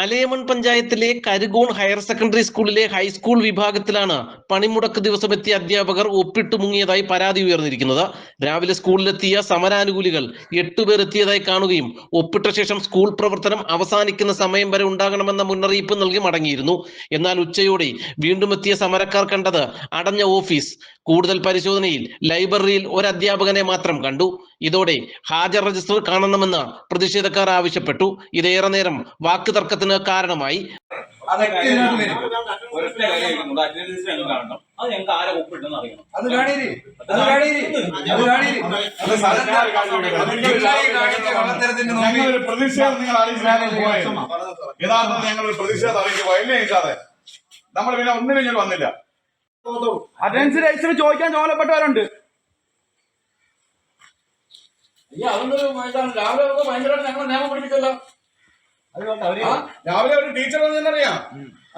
അലയമൺ പഞ്ചായത്തിലെ Karukone higher secondary സ്കൂളിലെ high school വിഭാഗത്തിലാണ് പണിമുടക്ക് ദിവസമെത്തിയ അധ്യാപകർ ഒപ്പിട്ടു മുങ്ങിയതായി പരാതി ഉയർന്നിരിക്കുന്നത്. രാവിലെ സ്കൂളിലെത്തിയ സമരാനുകൂലികൾ എട്ടുപേർ എത്തിയതായി കാണുകയും ഒപ്പിട്ട ശേഷം സ്കൂൾ പ്രവർത്തനം അവസാനിക്കുന്ന സമയം വരെ ഉണ്ടാകണമെന്ന മുന്നറിയിപ്പ് നൽകി മടങ്ങിയിരുന്നു. എന്നാൽ ഉച്ചയോടെ വീണ്ടും എത്തിയ സമരക്കാർ കണ്ടത് അടഞ്ഞ ഓഫീസ് കൂടുതൽ പരിശോധനയിൽ ലൈബ്രറിയിൽ ഒരു അധ്യാപകനെ മാത്രം കണ്ടു. ഇതോടെ ഹാജർ രജിസ്റ്റർ കാണണമെന്ന് പ്രതിഷേധക്കാർ ആവശ്യപ്പെട്ടു. ഇതേറെ നേരം വാക്ക് തർക്കത്തിന് കാരണമായി. ഞങ്ങൾ പ്രതിഷേധം നിങ്ങൾ പോയത്. ഞങ്ങൾ ഒരു പ്രതിഷേധം അറിയിക്കുക ഇല്ലാതെ നമ്മൾ പിന്നെ ഒന്നിനും ഞാൻ വന്നില്ല. അറ്റൻഡൻസ് രജിസ്റ്റർ ചോദിക്കാൻ ചുമതലപ്പെട്ടവരുണ്ട് രാവിലെ ഒരു ടീച്ചർ അറിയാം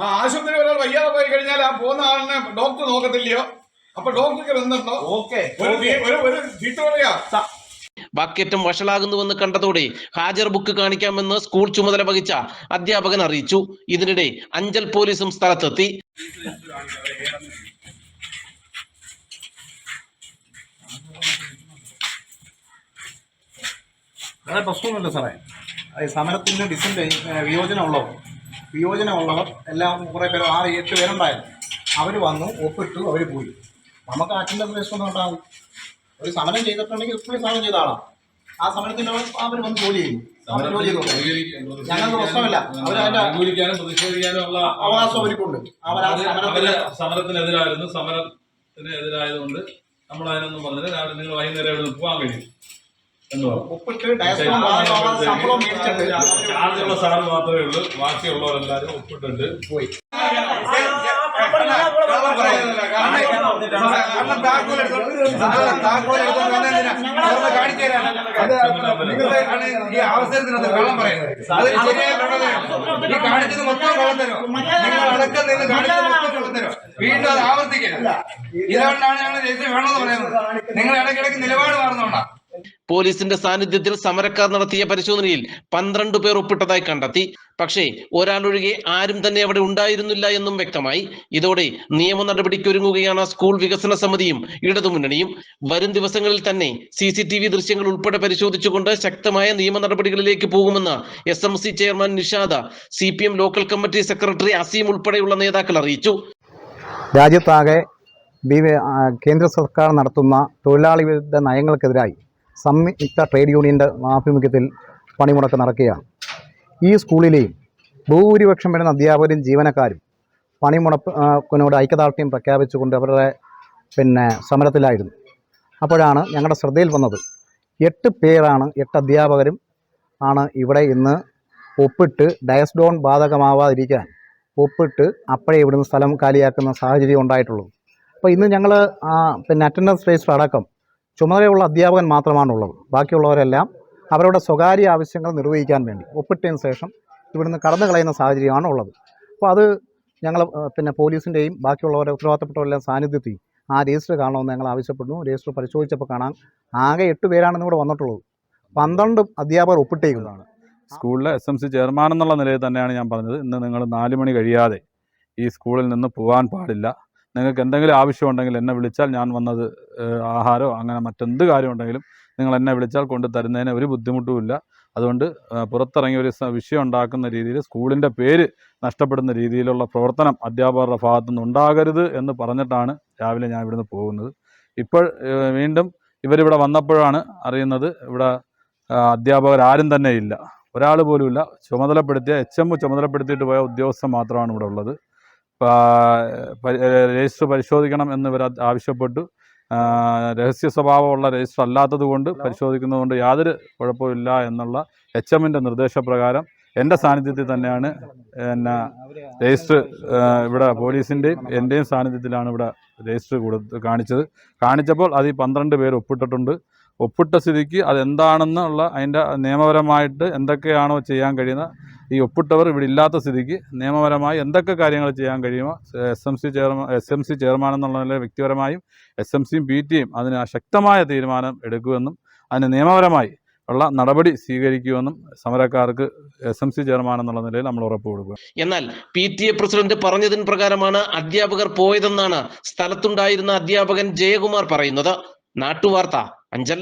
ആ ആശുപത്രി ഒരാൾ വയ്യാതെ പോയി കഴിഞ്ഞാൽ ആ പോകുന്ന ആളിനെ ഡോക്ടർ നോക്കത്തില്ലയോ? അപ്പൊ ഡോക്ടർക്ക് ബന്ധമുണ്ടോ ഓക്കെ ഒരു ടീച്ചർ പറയാ. ബക്കറ്റും വഷളാകുന്നുവെന്ന് കണ്ടതോടെ ഹാജർ ബുക്ക് കാണിക്കാമെന്ന് സ്കൂൾ ചുമതല വഹിച്ച അധ്യാപകൻ അറിയിച്ചു. ഇതിനിടെ അഞ്ചൽ പോലീസും സ്ഥലത്തെത്തി. പ്രശ്നമൊന്നുമില്ല സാറേ. സമരത്തിന്റെ ഉള്ളവർ വിയോജനമുള്ളവർ. വിയോജനമുള്ളവർ എല്ലാം കുറേ പേര് ആറ് എട്ട് പേരുണ്ടായിരുന്നു. അവർ വന്നു ഒപ്പിട്ടു അവർ പോയി. നമുക്ക് ആറ്റിന്റെ രജിസ്റ്റർ ഉണ്ടാകും ഒരു സമരം ചെയ്തിട്ടുണ്ടെങ്കിൽ ഇപ്പോഴും സമരം ചെയ്ത ആളാണ് ആ സമരത്തിന് അവർ വന്ന് ജോലി ചെയ്യും ഞങ്ങൾക്ക് പ്രശ്നമില്ല. അവകാശം അവർക്കുണ്ട്. അവർ സമരത്തിന് സമരത്തിനെതിരായിരുന്നു സമരത്തിന് എതിരായതുകൊണ്ട് നമ്മൾ അതിനൊന്നും പറഞ്ഞില്ല. രാവിലെ നിങ്ങൾ വൈകുന്നേരം പോകാൻ കഴിയും. ഒപ്പിട്ട് ഭാഗമാകാതെ ശമ്പളം മേടിച്ചിട്ട് ചാർജുള്ള സാറ് മാത്രമേ ഉള്ളൂ ബാക്കിയുള്ളവരെല്ലാരും ഒപ്പിട്ടിട്ട് പോയി. ഈ അവസരത്തിനകത്ത് കള്ളം പറയുന്നത് അത് ശരിയായ കള്ളത്തരം ഈ കാണിച്ചത് മൊത്തം കള്ളത്തരം നിങ്ങൾ അടക്കം നിന്ന് കാണിച്ചത് മൊത്തം കള്ളത്തരം വീണ്ടും അത് ആവർത്തിക്കരുത് ഇതുകൊണ്ടാണ് ഞങ്ങൾ രജിസ്റ്റർ വേണമെന്ന് പറയുന്നത് നിങ്ങൾ ഇടയ്ക്കിടയ്ക്ക് നിലപാട് മാറുന്നോണ്ടാ? പോലീസിന്റെ സാന്നിധ്യത്തിൽ സമരക്കാർ നടത്തിയ പരിശോധനയിൽ പന്ത്രണ്ട് പേർ ഒപ്പിട്ടതായി കണ്ടെത്തി. പക്ഷേ ഒരാളൊഴികെ ആരും തന്നെ അവിടെ ഉണ്ടായിരുന്നില്ല എന്നും വ്യക്തമായി. ഇതോടെ നിയമ നടപടിക്കൊരുങ്ങുകയാണ് സ്കൂൾ വികസന സമിതിയും ഇടതുമുന്നണിയും. വരും ദിവസങ്ങളിൽ തന്നെ സി സി ടി വി ദൃശ്യങ്ങൾ ഉൾപ്പെടെ പരിശോധിച്ചുകൊണ്ട് ശക്തമായ നിയമ നടപടികളിലേക്ക് പോകുമെന്ന് S M C chairman Nishada C P M local committee secretary Azeem ഉൾപ്പെടെയുള്ള നേതാക്കൾ അറിയിച്ചു. രാജ്യത്താകെ കേന്ദ്ര സർക്കാർ നടത്തുന്ന തൊഴിലാളി വിരുദ്ധ നയങ്ങൾക്കെതിരായി സംയുക്ത ട്രേഡ് യൂണിയന്റെ ആഭിമുഖ്യത്തിൽ പണിമുടക്ക് നടക്കുകയാണ്. ഈ സ്കൂളിലെയും ഭൂരിപക്ഷം വരുന്ന അധ്യാപകരും ജീവനക്കാരും പണിമുടക്കിനോട് ഐക്യദാർഢ്യം പ്രഖ്യാപിച്ചുകൊണ്ട് അവരുടെ പിന്നെ സമരത്തിലായിരുന്നു. അപ്പോഴാണ് ഞങ്ങളുടെ ശ്രദ്ധയിൽ വന്നത് എട്ട് പേരാണ് എട്ട് അധ്യാപകരും ആണ് ഇവിടെ ഇന്ന് ഒപ്പിട്ട് ഡയസ്ഡോൺ ബാധകമാവാതിരിക്കാൻ ഒപ്പിട്ട് അപ്പോഴേ ഇവിടുന്ന് സ്ഥലം കാലിയാക്കുന്ന സാഹചര്യം ഉണ്ടായിട്ടുള്ളൂ അപ്പോൾ ഇന്ന് ഞങ്ങൾ പിന്നെ അറ്റൻഡൻസ് രജിസ്റ്റർ അടക്കം ചുമതലയുള്ള അധ്യാപകൻ മാത്രമാണുള്ളത്. ബാക്കിയുള്ളവരെല്ലാം അവരുടെ സ്വകാര്യ ആവശ്യങ്ങൾ നിർവഹിക്കാൻ വേണ്ടി ഒപ്പിട്ടതിന് ശേഷം ഇവിടുന്ന് കടന്നു കളയുന്ന സാഹചര്യമാണ് ഉള്ളത് അപ്പോൾ അത് ഞങ്ങൾ പിന്നെ പോലീസിന്റെയും ബാക്കിയുള്ളവരെ ഉത്തരവാദിത്തപ്പെട്ടവരെല്ലാം സാന്നിധ്യത്തിൽ ആ രജിസ്റ്റർ കാണണമെന്ന് ഞങ്ങൾ ആവശ്യപ്പെടുന്നു. രജിസ്റ്റർ പരിശോധിച്ചപ്പോൾ കാണാം ആകെ എട്ട് പേരാണെന്ന് ഇവിടെ വന്നിട്ടുള്ളത്. പന്ത്രണ്ട് അധ്യാപകർ ഒപ്പിട്ടേക്കുന്നതാണ്. സ്കൂളിലെ എസ് എം സി ചെയർമാൻ എന്നുള്ള നിലയിൽ തന്നെയാണ് ഞാൻ പറഞ്ഞത്. ഇന്ന് നിങ്ങൾ നാല് മണി കഴിയാതെ ഈ സ്കൂളിൽ നിന്ന് പോകാൻ പാടില്ല. നിങ്ങൾക്ക് എന്തെങ്കിലും ആവശ്യമുണ്ടെങ്കിൽ എന്നെ വിളിച്ചാൽ ഞാൻ വന്നത് ആഹാരോ ആഹാരമോ അങ്ങനെ മറ്റെന്ത് കാര്യമുണ്ടെങ്കിലും നിങ്ങൾ എന്നെ വിളിച്ചാൽ കൊണ്ട് തരുന്നതിന് ഒരു ബുദ്ധിമുട്ടുമില്ല അതുകൊണ്ട് പുറത്തിറങ്ങി ഒരു വിഷയം ഉണ്ടാക്കുന്ന രീതിയിൽ സ്കൂളിന്റെ പേര് നഷ്ടപ്പെടുന്ന രീതിയിലുള്ള പ്രവർത്തനം അധ്യാപകരുടെ ഭാഗത്തു നിന്ന് ഉണ്ടാകരുത് എന്ന് പറഞ്ഞിട്ടാണ് രാവിലെ ഞാൻ ഇവിടുന്ന് പോകുന്നത്. ഇപ്പോൾ വീണ്ടും ഇവരിവിടെ വന്നപ്പോഴാണ് അറിയുന്നത് ഇവിടെ അധ്യാപകരാരും തന്നെ ഇല്ല. ഒരാൾ പോലുമില്ല ചുമതലപ്പെടുത്തിയ എച്ച് എം ചുമതലപ്പെടുത്തിയിട്ട് പോയ ഉദ്യോഗസ്ഥൻ മാത്രമാണ് ഇവിടെ ഉള്ളത്. രജിസ്റ്റർ പരിശോധിക്കണം എന്ന് ഇവർ ആവശ്യപ്പെട്ടു. രഹസ്യ സ്വഭാവമുള്ള രജിസ്റ്റർ അല്ലാത്തത് കൊണ്ട് പരിശോധിക്കുന്നതുകൊണ്ട് യാതൊരു കുഴപ്പമില്ല എന്നുള്ള എച്ച് എമ്മിന്റെ നിർദ്ദേശപ്രകാരം എന്റെ സാന്നിധ്യത്തിൽ തന്നെയാണ് എന്നെ രജിസ്റ്റർ ഇവിടെ പോലീസിന്റെയും എന്റെയും സാന്നിധ്യത്തിലാണ് ഇവിടെ രജിസ്റ്റർ കൊടുത്ത് കാണിച്ചത്. കാണിച്ചപ്പോൾ അത് ഈ പന്ത്രണ്ട് പേര് ഒപ്പിട്ടിട്ടുണ്ട്. ഒപ്പിട്ട സ്ഥിതിക്ക് അതെന്താണെന്നുള്ള അതിന്റെ നിയമപരമായിട്ട് എന്തൊക്കെയാണോ ചെയ്യാൻ കഴിയുന്ന ഈ ഒപ്പിട്ടവർ ഇവിടെ ഇല്ലാത്ത സ്ഥിതിക്ക് നിയമപരമായി എന്തൊക്കെ കാര്യങ്ങൾ ചെയ്യാൻ കഴിയുമോ S M C chairman S M C chairman എന്നുള്ള നിലയിൽ വ്യക്തിപരമായും എസ് എം സിയും പി ടിയും അതിന് ശക്തമായ തീരുമാനം എടുക്കുമെന്നും അതിന് നിയമപരമായി ഉള്ള നടപടി സ്വീകരിക്കുമെന്നും സമരക്കാർക്ക് എസ് എം സി ചെയർമാൻ എന്നുള്ള നിലയിൽ നമ്മൾ ഉറപ്പ് കൊടുക്കുക. എന്നാൽ പി ടി എ പ്രസിഡന്റ് പറഞ്ഞതിന് പ്രകാരമാണ് അധ്യാപകർ പോയതെന്നാണ് സ്ഥലത്തുണ്ടായിരുന്ന അധ്യാപകൻ ജയകുമാർ പറയുന്നത്. നാട്ടുവാർത്ത അഞ്ചൽ.